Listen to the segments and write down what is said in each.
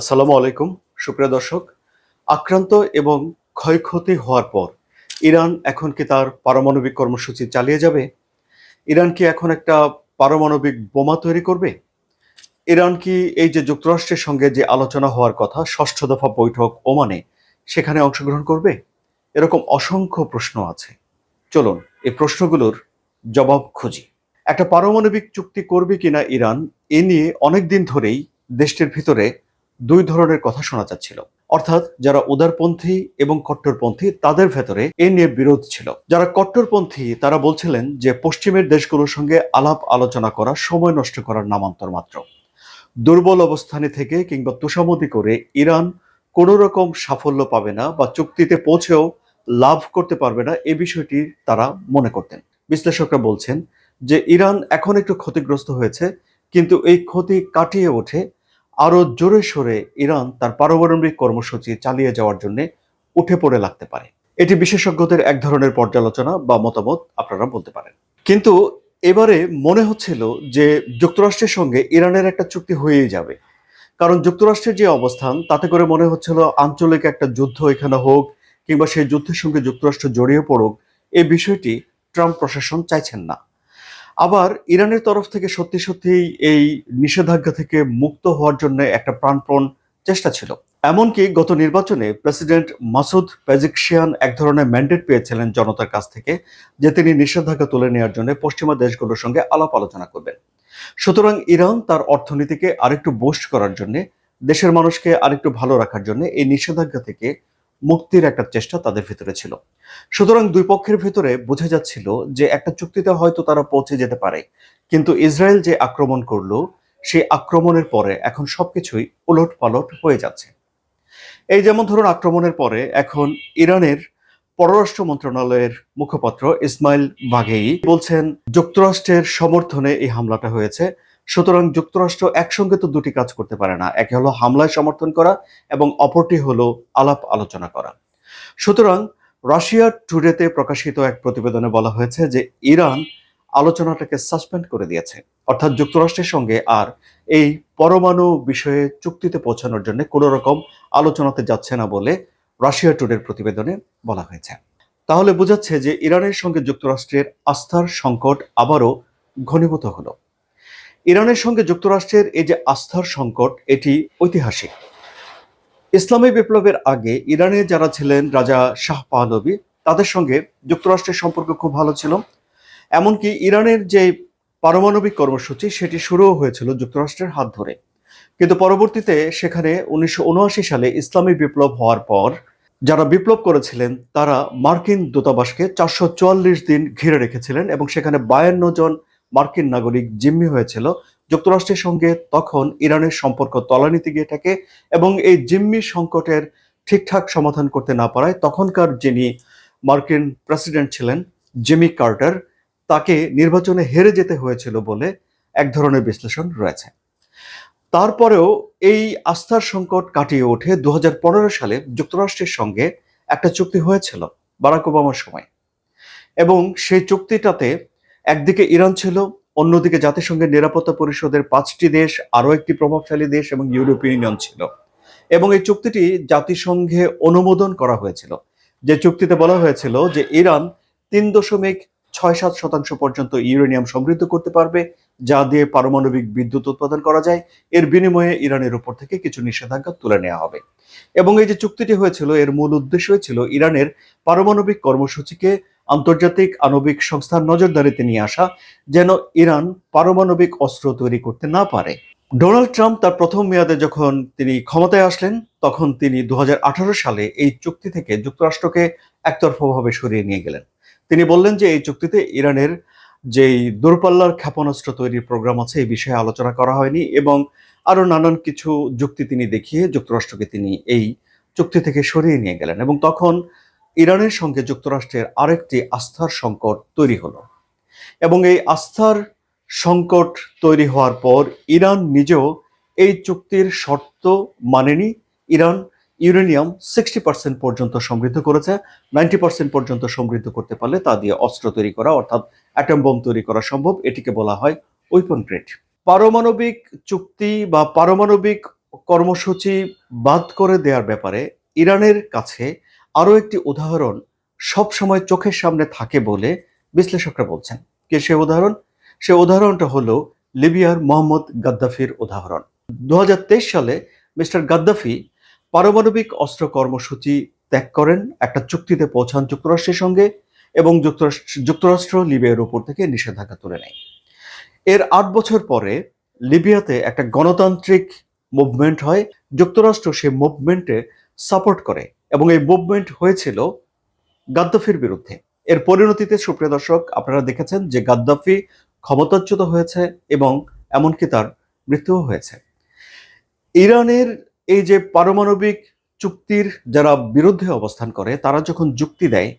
আসসালামু আলাইকুম, সুপ্রিয় দর্শক। আক্রান্ত এবং ক্ষয়ক্ষতি হওয়ার পর ইরান এখন কি তার পারমাণবিক কর্মসূচি চালিয়ে যাবে? ইরান কি এখন একটা পারমাণবিক বোমা তৈরি করবে? ইরান কি এই যে যুক্তরাষ্ট্রের সঙ্গে যে আলোচনা হওয়ার কথা, ষষ্ঠ দফা বৈঠক ওমানে, সেখানে অংশগ্রহণ করবে? এরকম অসংখ্য প্রশ্ন আছে। চলুন, এই প্রশ্নগুলোর জবাব খুঁজি। একটা পারমাণবিক চুক্তি করবে কিনা ইরান, এ নিয়ে অনেকদিন ধরেই দেশটির ভিতরে দুই ধরনের কথা শোনা যাচ্ছিল। অর্থাৎ যারা উদারপন্থী এবং কট্টরপন্থী, তাদের ভেতরে এ নিয়ে বিরোধ ছিল। যারা কট্টরপন্থী, তারা বলছিলেন যে পশ্চিমের দেশগুলোর সঙ্গে আলাপ আলোচনা করা, সময় নষ্ট করার নামান্তর মাত্র। দুর্বল অবস্থানে থেকে কিংবা তুষামতি করে ইরান কোনো রকম সাফল্য পাবে না বা চুক্তিতে পৌঁছেও লাভ করতে পারবে না, এ বিষয়টি তারা মনে করতেন। বিশ্লেষকরা বলছেন যে ইরান এখন একটু ক্ষতিগ্রস্ত হয়েছে, কিন্তু এই ক্ষতি কাটিয়ে ওঠে আরও জোরে সোরে ইরান তার পারমাণবিক কর্মসূচি চালিয়ে যাওয়ার জন্য উঠে পড়ে লাগতে পারে। এটি বিশেষজ্ঞদের এক ধরনের পর্যালোচনা বা মতামত আপনারা বলতে পারেন। কিন্তু এবারে মনে হচ্ছিল যে যুক্তরাষ্ট্রের সঙ্গে ইরানের একটা চুক্তি হয়েই যাবে। কারণ যুক্তরাষ্ট্রের যে অবস্থান, তাতে করে মনে হচ্ছিল আঞ্চলিক একটা যুদ্ধ এখানে হোক কিংবা সেই যুদ্ধের সঙ্গে যুক্তরাষ্ট্র জড়িয়ে পড়ুক এই বিষয়টি ট্রাম্প প্রশাসন চাইছেন না। আবার ইরানের তরফ থেকে সত্যি সত্যি এই নিষেধাজ্ঞা থেকে মুক্ত হওয়ার জন্য একটা প্রাণপণ চেষ্টা ছিল। এমনকি গত নির্বাচনে প্রেসিডেন্ট মাসুদ পেজিকশিয়ান এক ধরনের ম্যান্ডেট পেয়েছিলেন জনতার কাছ থেকে, যে তিনি নিষেধাজ্ঞা তুলে নেওয়ার জন্য পশ্চিমা দেশগুলোর সঙ্গে আলাপ আলোচনা করবেন। সুতরাং ইরান তার অর্থনীতিকে আরেকটু বোস্ট করার জন্য, দেশের মানুষকে আরেকটু ভালো রাখার জন্য এই নিষেধাজ্ঞা থেকে মুক্তির একটা চেষ্টা তাদের ভিতরে ছিল। সুতরাং দুই পক্ষের ভিতরে বোঝা যাচ্ছিল যে একটা চুক্তিতে হয়তো তারা পৌঁছে যেতে পারে। কিন্তু ইসরায়েল যে আক্রমণ করল, সেই আক্রমণের পরে এখন সবকিছুই উলট পালট হয়ে যাচ্ছে। এই যেমন ধরুন আক্রমণের পরে এখন ইরানের পররাষ্ট্র মন্ত্রণালয়ের মুখপাত্র ইসমাইল বাঘেই বলছেন, যুক্তরাষ্ট্রের সমর্থনে এই হামলাটা হয়েছে। সুতরাং যুক্তরাষ্ট্র একসঙ্গে তো দুটি কাজ করতে পারে না। একে হলো হামলায় সমর্থন করা এবং অপরটি হলো আলাপ আলোচনা করা। সুতরাং রাশিয়া টুডেতে প্রকাশিত এক প্রতিবেদনে বলা হয়েছে যে ইরান আলোচনাটাকে সাসপেন্ড করে দিয়েছে। অর্থাৎ যুক্তরাষ্ট্রের সঙ্গে আর এই পরমাণু বিষয়ে চুক্তিতে পৌঁছানোর জন্য কোনো রকম আলোচনাতে যাচ্ছে না বলে রাশিয়া টুডের প্রতিবেদনে বলা হয়েছে। তাহলে বোঝাচ্ছে যে ইরানের সঙ্গে যুক্তরাষ্ট্রের আস্থার সংকট আবারও ঘনীভূত হলো। ইরানের সঙ্গে যুক্তরাষ্ট্রের এই যে আস্থার সংকট, এটি ঐতিহাসিক। ইসলামী বিপ্লবের আগে ইরানে যারা ছিলেন রাজা শাহ পাহলবি তাদের সঙ্গে যুক্তরাষ্ট্রের সম্পর্ক খুব ভালো ছিল। এমনকি ইরানের যে পারমাণবিক কর্মসূচি, সেটি শুরুও হয়েছিল যুক্তরাষ্ট্রের হাত ধরে। কিন্তু পরবর্তীতে সেখানে উনিশশো উনআশি সালে ইসলামী বিপ্লব হওয়ার পর যারা বিপ্লব করেছিলেন, তারা মার্কিন দূতাবাসকে চারশো চুয়াল্লিশ দিন ঘিরে রেখেছিলেন এবং সেখানে বায়ান্ন জন মার্কিন নাগরিক জিম্মি হয়েছিল। যুক্তরাষ্ট্রের সঙ্গে তখন ইরানের সম্পর্ক তলানিতে গিয়ে থাকে এবং এই জিম্মি সংকটের ঠিকঠাক সমাধান করতে না পারায় তখনকার যিনি মার্কিন প্রেসিডেন্ট ছিলেন জিমি কার্টার, তাকে নির্বাচনে হেরে যেতে হয়েছিল বলে এক ধরনের বিশ্লেষণ রয়েছে। তারপরেও এই আস্থার সংকট কাটিয়ে ওঠে দু হাজার পনেরো সালে যুক্তরাষ্ট্রের সঙ্গে একটা চুক্তি হয়েছিল বারাক ওবামার সময়। এবং সেই চুক্তিটাতে একদিকে ইরান ছিল, অন্যদিকে জাতিসংঘের নিরাপত্তা পরিষদের পাঁচটি দেশ, আরও একটি প্রভাবশালী দেশ এবং ইউরোপীয় ইউনিয়ন ছিল। এবং এই চুক্তিটি জাতিসংঘে অনুমোদন করা হয়েছিল। যে চুক্তিতে বলা হয়েছিল যে ইরান তিন দশমিক ছয় সাত শতাংশ পর্যন্ত ইউরেনিয়াম সমৃদ্ধ করতে পারবে, যা দিয়ে পারমাণবিক বিদ্যুৎ উৎপাদন করা যায়। এর বিনিময়ে ইরানের উপর থেকে কিছু নিষেধাজ্ঞা তুলে নেওয়া হবে। এবং এই যে চুক্তিটি হয়েছিল, এর মূল উদ্দেশ্য ছিল ইরানের পারমাণবিক কর্মসূচিকে আন্তর্জাতিক আণবিক সংস্থার নজরদারিতে নিয়ে আসা, যেন ইরান পারমাণবিক অস্ত্র তৈরি করতে না পারে। ডোনাল্ড ট্রাম্প তার প্রথম মেয়াদে যখন তিনি ক্ষমতায় আসলেন, তখন তিনি দু হাজার আঠারো সালে এই চুক্তি থেকে যুক্তরাষ্ট্রকে একতরফাভাবে সরিয়ে নিয়ে গেলেন। তিনি বললেন যে এই চুক্তিতে ইরানের যেই দূরপাল্লার ক্ষেপণাস্ত্র তৈরির প্রোগ্রাম আছে, এই বিষয়ে আলোচনা করা হয়নি এবং আরও নানান কিছু যুক্তি তিনি দেখিয়ে যুক্তরাষ্ট্রকে তিনি এই চুক্তি থেকে সরিয়ে নিয়ে গেলেন এবং তখন ইরানের সঙ্গে যুক্তরাষ্ট্রের আরেকটি আস্থার সংকট তৈরি হলো। এবং এই আস্থার সংকট তৈরি হওয়ার পর ইরান নিজেও এই চুক্তির শর্ত মানেনি। ইরান ইউরেনিয়াম সিক্সটি পার্সেন্ট পর্যন্ত সমৃদ্ধ করেছে নাইনটি পার্সেন্ট পর্যন্ত সমৃদ্ধ করতে পারলে তা দিয়ে অস্ত্র তৈরি করা, অর্থাৎ অ্যাটম বোম তৈরি করা সম্ভব, এটিকে বলা হয় ওয়েপন গ্রেড পারমাণবিক চুক্তি বা পারমাণবিক কর্মসূচি বাদ করে দেওয়ার ব্যাপারে ইরানের কাছে আরও একটি উদাহরণ সব সময় চোখের সামনে থাকে বলে বিশ্লেষকরা বলছেন। কে সে উদাহরণ? সে উদাহরণটা হলো লিবিয়ার মোহাম্মদ গাদ্দাফির উদাহরণ। দু হাজার তেইশ সালে মিস্টার গাদ্দাফি পারমাণবিক অস্ত্র কর্মসূচি ত্যাগ করেন, একটা চুক্তিতে পৌঁছান যুক্তরাষ্ট্রের সঙ্গে এবং যুক্তরাষ্ট্র যুক্তরাষ্ট্র লিবিয়ার উপর থেকে নিষেধাজ্ঞা তুলে নেয়। এর আট বছর পরে লিবিয়াতে একটা গণতান্ত্রিক মুভমেন্ট হয়, যুক্তরাষ্ট্র সেই মুভমেন্টে সাপোর্ট করে এবং এই মুভমেন্ট হয়েছিল গাদ্দাফির বিরুদ্ধে। এর পরিণতিতে সুপ্রিয় দর্শক, আপনারা দেখেছেন যে গাদ্দাফি ক্ষমতাচ্যুত হয়েছে এবং এমনকি তার মৃত্যুও হয়েছে। ইরানের এই যে পারমাণবিক চুক্তির যারা বিরুদ্ধে অবস্থান করে, তারা যখন যুক্তি দেয়,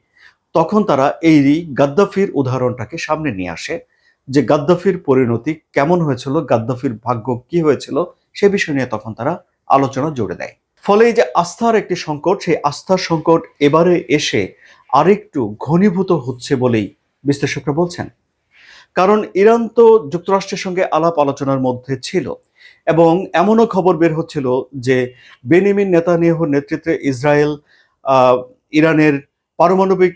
তখন তারা এই গাদ্দাফির উদাহরণটাকে সামনে নিয়ে আসে যে গাদ্দাফির পরিণতি কেমন হয়েছিল, গাদ্দাফির ভাগ্য কি হয়েছিল, সে বিষয় নিয়ে তখন তারা আলোচনা জুড়ে দেয়। ফলে এই যে আস্থার একটি সংকট, সেই আস্থার সংকট এবারে এসে আরেকটু ঘনীভূত হচ্ছে বলেই বিশ্লেষকরা বলছেন। কারণ ইরান তো যুক্তরাষ্ট্রের সঙ্গে আলাপ আলোচনার মধ্যে ছিল। এবং এমনও খবর বের হচ্ছিল যে বেনিমিন নেতানিয়াহুর নেতৃত্বে ইসরায়েল ইরানের পারমাণবিক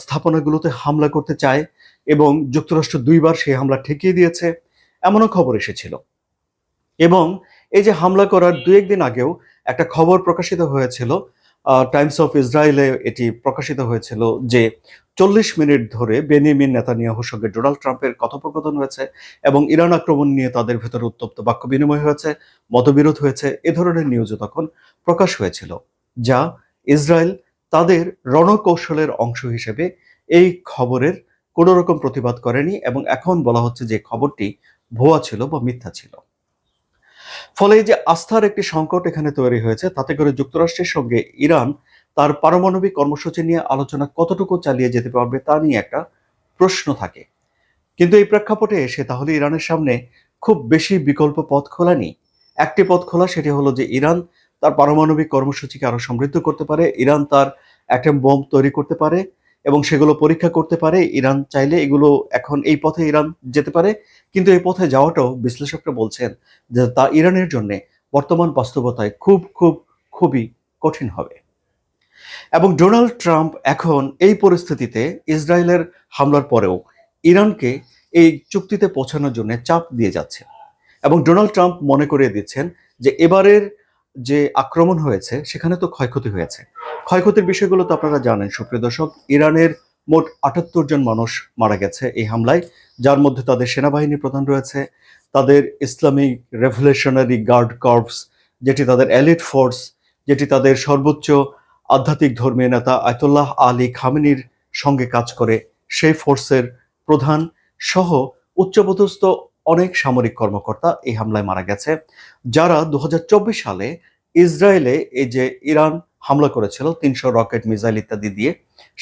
স্থাপনাগুলোতে হামলা করতে চায় এবং যুক্তরাষ্ট্র দুইবার সেই হামলা ঠেকিয়ে দিয়েছে, এমনও খবর এসেছিল। এবং এই যে হামলা করার দু একদিন আগেও একটা খবর প্রকাশিত হয়েছিল টাইমস অফ ইসরায়েলে এটি প্রকাশিত হয়েছিল যে চল্লিশ মিনিট ধরে বেনিমিন নেতানিয়াহুর সঙ্গে ডোনাল্ড ট্রাম্পের কথোপকথন হয়েছে এবং ইরান আক্রমণ নিয়ে তাদের ভেতরে উত্তপ্ত বাক্য বিনিময় হয়েছে, মতবিরোধ হয়েছে, এ ধরনের নিউজও তখন প্রকাশ হয়েছিল, যা ইসরায়েল তাদের রণকৌশলের অংশ হিসেবে এই খবরের কোনো রকম প্রতিবাদ করেনি এবং এখন বলা হচ্ছে যে খবরটি ভুয়া ছিল বা মিথ্যা ছিল। ফলে যে আস্থার একটি সংকট এখানে তৈরি হয়েছে, তাতে করে যুক্তরাষ্ট্রের সঙ্গে ইরান তার পারমাণবিক কর্মসূচি নিয়ে আলোচনা কতটুকু চালিয়ে যেতে পারবে তা নিয়ে একটা প্রশ্ন থাকে। কিন্তু এই প্রেক্ষাপটে এসে তাহলে ইরানের সামনে খুব বেশি বিকল্প পথ খোলা নেই। একটি পথ খোলা সেটি হলো যে ইরান তার পারমাণবিক কর্মসূচিকে আরও সমৃদ্ধ করতে পারে, ইরান তার অ্যাটম বোম তৈরি করতে পারে এবং সেগুলো পরীক্ষা করতে পারে, ইরান চাইলে এগুলো এখন এই পথে ইরান যেতে পারে। কিন্তু এই পথে যাওয়াটাও বিশ্লেষকরা বলছেন যে তা ইরানের জন্য বর্তমান বাস্তবতায় খুব খুব, খুবই কঠিন হবে। এবং ডোনাল্ড ট্রাম্প এখন এই পরিস্থিতিতে ইসরায়েলের হামলার পরেও ইরানকে এই চুক্তিতে পৌঁছানোর জন্য চাপ দিয়ে যাচ্ছে। এবং ডোনাল্ড ট্রাম্প মনে করিয়ে দিচ্ছেন যে এবারের যে আক্রমণ হয়েছে, সেখানে তো ক্ষয়ক্ষতি হয়েছে। ক্ষয়ক্ষতির বিষয়গুলো তো আপনারা জানেন, সুপ্রিয় দর্শক, ইরানের মোট আটাত্তর জন মানুষ মারা গেছে এই হামলায়, যার মধ্যে তাদের সেনাবাহিনী প্রধান রয়েছে, তাদের ইসলামিক রেভলিউশনারি গার্ড কর্পস, যেটি তাদের এলিট ফোর্স, যেটি তাদের সর্বোচ্চ আধ্যাত্মিক ধর্মীয় নেতা আয়তুল্লাহ আলী খামেনির সঙ্গে কাজ করে, সেই ফোর্সের প্রধান সহ উচ্চপদস্থ অনেক সামরিক কর্মকর্তা এই হামলায় মারা গেছে, যারা দু হাজার চব্বিশ সালে ইসরায়েলে এই যে ইরান হামলা করেছিল, তিনশো রকেট, মিসাইল ইত্যাদি দিয়ে।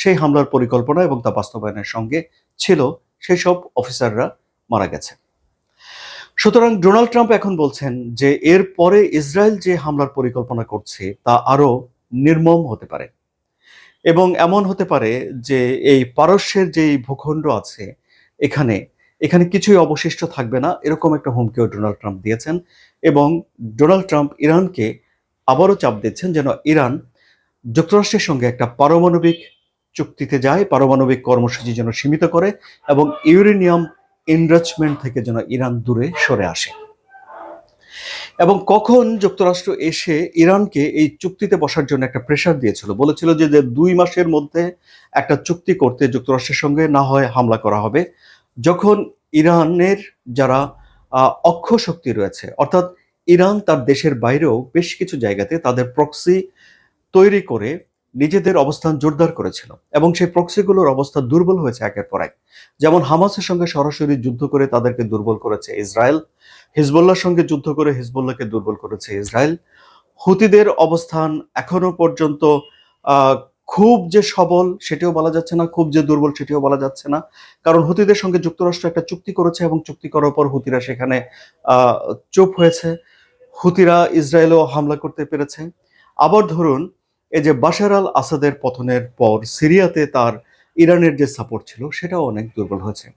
সেই হামলার পরিকল্পনা এবং তা বাস্তবায়নের সঙ্গে ছিল সেই সব অফিসাররা মারা গেছে। সুতরাং ডোনাল্ড ট্রাম্প এখন বলছেন যে, এর পরে ইসরায়েল যে হামলার পরিকল্পনা করছে, তা আরও নির্মম হতে পারে। এবং এমন হতে পারে যে, এই পারস্যের যে ভূখণ্ড আছে, এখানে এখানে কিছুই অবশিষ্ট থাকবে না, এরকম একটা হুমকিও ডোনাল্ড ট্রাম্প দিয়েছেন। এবং ডোনাল্ড ট্রাম্প ইরানকে আবারও চাপ দিচ্ছেন যেন ইরান যুক্তরাষ্ট্রের সঙ্গে একটা পারমাণবিক চুক্তিতে যায়, পারমাণবিক কর্মসূচি যেন সীমিত করে এবং ইউরেনিয়াম এনরিচমেন্ট থেকে যেন ইরান দূরে সরে আসে। এবং কখন যুক্তরাষ্ট্র এসে ইরানকে এই চুক্তিতে বসার জন্য একটা প্রেশার দিয়েছিল, বলেছিল যে দুই মাসের মধ্যে একটা চুক্তি করতে যুক্তরাষ্ট্রের সঙ্গে না হয় হামলা করা হবে। যখন ইরানের যারা অক্ষ শক্তি রয়েছে, অর্থাৎ ইরান তার দেশের বাইরেও বেশ কিছু জায়গাতে তাদের প্রক্সি তৈরি করে নিজেদের অবস্থান জোরদার করেছিল এবং সেই প্রক্সিগুলোর অবস্থা দুর্বল হয়েছে একের পর এক। যেমন হামাসের সঙ্গে সরাসরি যুদ্ধ করে তাদেরকে দুর্বল করেছে ইসরায়েল, হিজবুল্লাহর সঙ্গে যুদ্ধ করে হিজবুল্লাহকে দুর্বল করেছে ইসরায়েল। হুতিদের অবস্থান এখনও পর্যন্ত খুব যে সবল সেটিও বলা যাচ্ছে না, খুব যে দুর্বল সেটিও বলা যাচ্ছে না। কারণ হুতিদের সঙ্গে যুক্তরাষ্ট্র একটা চুক্তি করেছে এবং চুক্তি করার পর হুতিরা সেখানে চুপ হয়েছে। হুতিরা ইসরায়েলও হামলা করতে পেরেছে। আবার ধরুন এই যে বাশার আল আসাদের পতনের পর সিরিয়াতে তার ইরানের যে সাপোর্ট ছিল, সেটাও অনেক দুর্বল হয়েছে।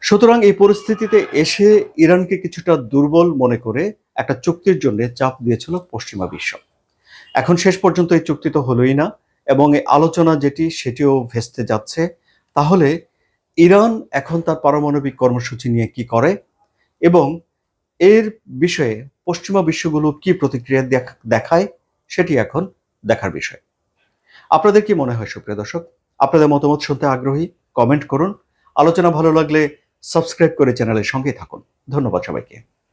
সুতরাং এই পরিস্থিতিতে এসে ইরানকে কিছুটা দুর্বল মনে করে একটা চুক্তির জন্য চাপ দিয়েছিল পশ্চিমা বিশ্ব। এখন শেষ পর্যন্ত এই চুক্তি তো হলোই না, এবং এই আলোচনা যেটি, সেটিও ভেস্তে যাচ্ছে। তাহলে ইরান এখন তার পারমাণবিক কর্মসূচি নিয়ে কি করে, এবং এর বিষয়ে পশ্চিমা বিশ্বগুলো কি প্রতিক্রিয়া দেখ- দেখায়, সেটি এখন দেখার বিষয়। আপনাদের কি মনে হয়, সুপ্রিয় দর্শক? আপনাদের মতামত শুনতে আগ্রহী? কমেন্ট করুন। আলোচনা ভালো লাগলে সাবস্ক্রাইব করে চ্যানেলের সঙ্গে থাকুন। ধন্যবাদ সবাইকে।